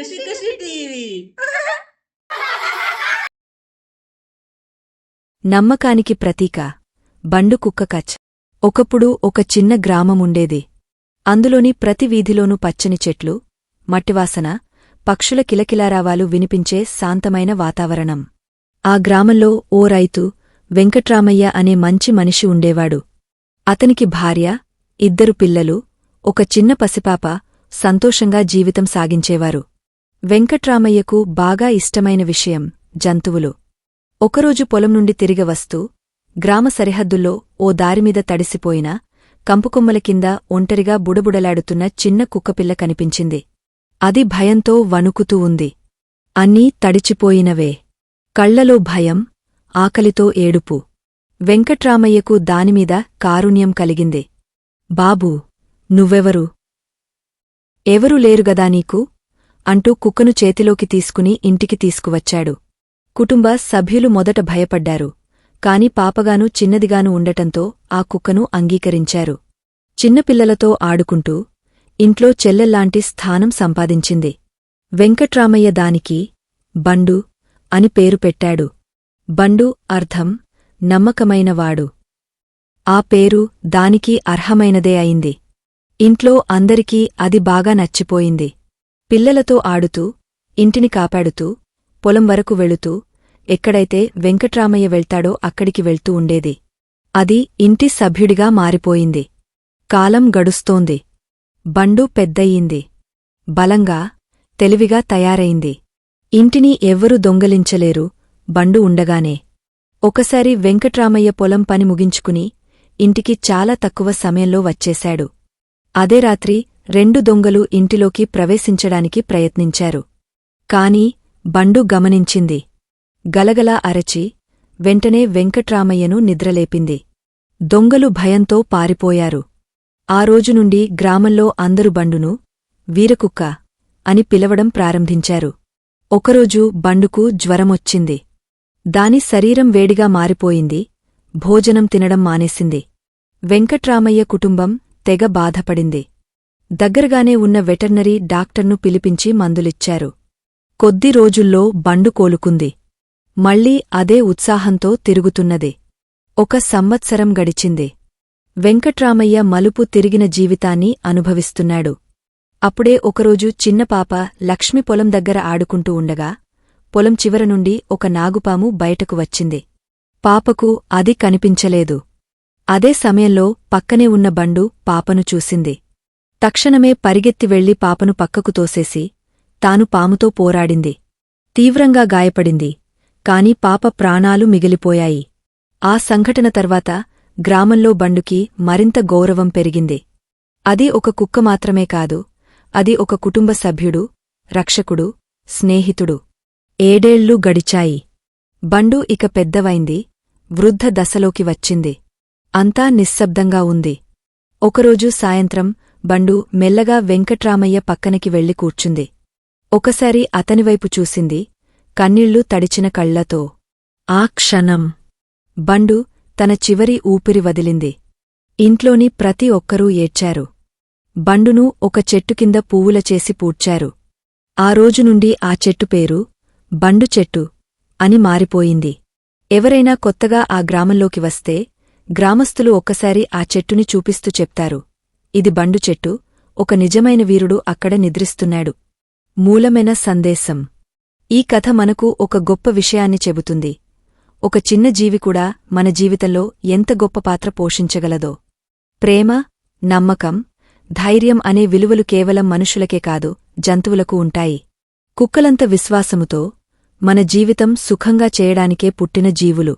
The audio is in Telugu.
టీవీ నమ్మకానికి ప్రతీక. బండు కుక్క కచ్. ఒకప్పుడు ఒక చిన్న గ్రామముండేది అందులోని ప్రతి వీధిలోనూ పచ్చని చెట్లు మట్టివాసన పక్షుల కిలకిలారావాలు వినిపించే శాంతమైన వాతావరణం. ఆ గ్రామంలో ఓ రైతు వెంకట్రామయ్య అనే మంచి మనిషి ఉండేవాడు. అతనికి భార్య ఇద్దరు పిల్లలు ఒక చిన్న పసిపాప సంతోషంగా జీవితం సాగించేవారు. వెంకట్రామయ్యకు బాగా ఇష్టమైన విషయం జంతువులు. ఒకరోజు పొలం నుండి తిరిగి వస్తూ గ్రామ సరిహద్దుల్లో ఓ దారిమీద తడిసిపోయిన కంపుకొమ్మల కింద ఒంటరిగా బుడబుడలాడుతున్న చిన్న కుక్కపిల్ల కనిపించింది. అది భయంతో వణుకుతూ ఉంది. అన్నీ తడిచిపోయినవే. కళ్ళలో భయం ఆకలితో ఏడుపు. వెంకట్రామయ్యకు దానిమీద కారుణ్యం కలిగింది. బాబూ నువ్వెవరు? ఎవరూ లేరుగదా నీకు? అంటూ కుక్కను చేతిలోకి తీసుకుని ఇంటికి తీసుకువచ్చాడు. కుటుంబ సభ్యులు మొదట భయపడ్డారు. కాని పాపగాను చిన్నదిగాను ఉండటంతో ఆ కుక్కను అంగీకరించారు. చిన్నపిల్లలతో ఆడుకుంటూ ఇంట్లో చెల్లెల్లాంటి స్థానం సంపాదించింది. వెంకట్రామయ్య దానికి బండు అని పేరు పెట్టాడు. బండు అర్థం నమ్మకమైనవాడు. ఆ పేరు దానికి అర్హమైనదే అయింది. ఇంట్లో అందరికీ అది బాగా నచ్చిపోయింది. పిల్లలతో ఆడుతూ ఇంటిని కాపాడుతూ పొలం వరకు వెళుతూ ఎక్కడైతే వెంకట్రామయ్య వెళ్తాడో అక్కడికి వెళ్తూ ఉండేది. అది ఇంటి సభ్యుడిగా మారిపోయింది. కాలం గడుస్తోంది. బండు పెద్దయింది బలంగా తెలివిగా తయారైంది. ఇంటిని ఎవ్వరూ దొంగలించలేరు. బండు ఉండగానే. ఒకసారి వెంకట్రామయ్య పొలం పని ముగించుకుని ఇంటికి చాలా తక్కువ సమయంలో వచ్చేశాడు. అదే రాత్రి రెండు దొంగలు ఇంటిలోకి ప్రవేశించడానికి ప్రయత్నించారు. కాని బండు గమనించింది. గలగలా అరచి వెంటనే వెంకట్రామయ్యను నిద్రలేపింది. దొంగలు భయంతో పారిపోయారు. ఆ రోజు నుండి గ్రామంలో అందరు బండును వీరకుక్క అని పిలవడం ప్రారంభించారు. ఒకరోజు బండుకు జ్వరమొచ్చింది. దాని శరీరం వేడిగా మారిపోయింది. భోజనం తినడం మానేసింది. వెంకట్రామయ్య కుటుంబం తెగ బాధపడింది. దగ్గరగానే ఉన్న వెటర్నరీ డాక్టర్ను పిలిపించి మందులిచ్చారు. కొద్ది రోజుల్లో బండు కోలుకుంది. మళ్ళీ అదే ఉత్సాహంతో తిరుగుతున్నది. ఒక సంవత్సరం గడిచింది. వెంకట్రామయ్య మలుపు తిరిగిన జీవితాన్ని అనుభవిస్తున్నాడు. అప్పుడే ఒకరోజు చిన్నపాప లక్ష్మి పొలం దగ్గర ఆడుకుంటూ ఉండగా పొలం చివర నుండి ఒక నాగుపాము బయటకు వచ్చింది. పాపకు అది కనిపించలేదు. అదే సమయంలో పక్కనే ఉన్న బండు పాపను చూసింది. తక్షణమే పరిగెత్తి వెళ్ళి పాపను పక్కకు తోసేసి తాను పాముతో పోరాడింది. తీవ్రంగా గాయపడింది. కాని పాప ప్రాణాలు మిగిలిపోయాయి. ఆ సంఘటన తర్వాత గ్రామంలో బండుకి మరింత గౌరవం పెరిగింది. అది ఒక కుక్క మాత్రమే కాదు అది ఒక కుటుంబ సభ్యుడు రక్షకుడు స్నేహితుడు. ఏడేళ్ళు గడిచాయి. బండు ఇక పెద్దవైంది వృద్ధ దశలోకి వచ్చింది. అంతా నిశ్శబ్దంగా ఉంది. ఒకరోజు సాయంత్రం బండు మెల్లగా వెంకట్రామయ్య పక్కనకి వెళ్ళి కూర్చుంది. ఒకసారి అతనివైపు చూసింది కన్నీళ్ళు తడిచిన కళ్ళతో ఆ క్షణం! బండు తన చివరి ఊపిరి వదిలింది. ఇంట్లోని ప్రతి ఒక్కరూ ఏడ్చారు. బండును ఒక చెట్టు కింద పువ్వుల చేసి పూడ్చారు. ఆ రోజు నుండి ఆ చెట్టు పేరు బండు చెట్టు అని మారిపోయింది. ఎవరైనా కొత్తగా ఆ గ్రామంలోకి వస్తే గ్రామస్థులు ఒక్కసారి ఆ చెట్టుని చూపిస్తూ చెప్తారు. ఇది బండు చెట్టు ఒక నిజమైన వీరుడు అక్కడ నిద్రిస్తున్నాడు. మూలమైన సందేశం. ఈ కథ మనకు ఒక గొప్ప విషయాన్ని చెబుతుంది. ఒక చిన్న జీవి కూడా మన జీవితంలో ఎంత గొప్ప పాత్ర పోషించగలదో. ప్రేమ నమ్మకం ధైర్యం అనే విలువలు కేవలం మనుషులకే కాదు జంతువులకు ఉంటాయి. కుక్కలంత విశ్వాసముతో మన జీవితం సుఖంగా చేయడానికే పుట్టిన జీవులు.